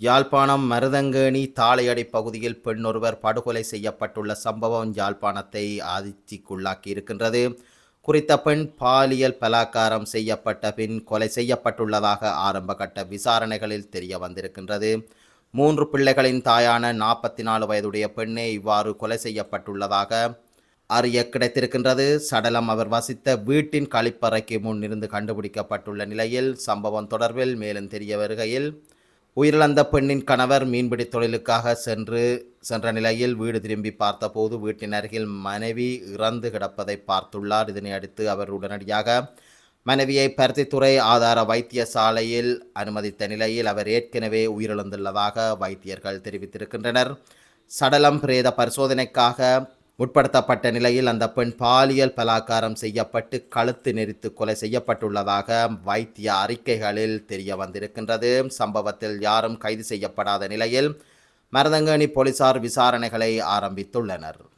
யாழ்ப்பாணம் மருதங்கேணி தாளையடி பகுதியில் பெண்ணொருவர் படுகொலை செய்யப்பட்டுள்ள சம்பவம் யாழ்ப்பாணத்தை அதிர்ச்சிக்குள்ளாக்கி இருக்கின்றது குறித்த பெண் பாலியல் பலாக்காரம் செய்யப்பட்ட பின் கொலை செய்யப்பட்டுள்ளதாக ஆரம்பகட்ட விசாரணைகளில் தெரிய வந்திருக்கின்றது மூன்று பிள்ளைகளின் தாயான நாற்பத்தி நாலு வயதுடைய பெண்ணே இவ்வாறு கொலை செய்யப்பட்டுள்ளதாக அறிய கிடைத்திருக்கின்றது. சடலம் அவர் வசித்த வீட்டின் கழிப்பறைக்கு முன் இருந்து கண்டுபிடிக்கப்பட்டுள்ள நிலையில் சம்பவம் தொடர்பில் மேலும் தெரிய வருகையில் உயிரிழந்த பெண்ணின் கணவர் மீன்பிடி தொழிலுக்காக சென்று சென்ற நிலையில் வீடு திரும்பி பார்த்தபோது வீட்டின் அருகில் மனைவி இறந்து கிடப்பதை பார்த்துள்ளார். இதனை அடுத்து அவர் உடனடியாக மனைவியை பருத்தித்துறை ஆதார வைத்தியசாலையில் அனுமதித்த நிலையில் அவர் ஏற்கனவே உயிரிழந்துள்ளதாக வைத்தியர்கள் தெரிவித்திருக்கின்றனர். சடலம் பிரேத பரிசோதனைக்காக உட்படுத்தப்பட்ட நிலையில் அந்த பெண் பாலியல் பலாத்காரம் செய்யப்பட்டு கழுத்து நெரித்து கொலை செய்யப்பட்டுள்ளதாக வைத்திய அறிக்கைகளில் தெரிய வந்திருக்கின்றது. சம்பவத்தில் யாரும் கைது செய்யப்படாத நிலையில் மருதங்கனி போலீசார் விசாரணைகளை ஆரம்பித்துள்ளனர்.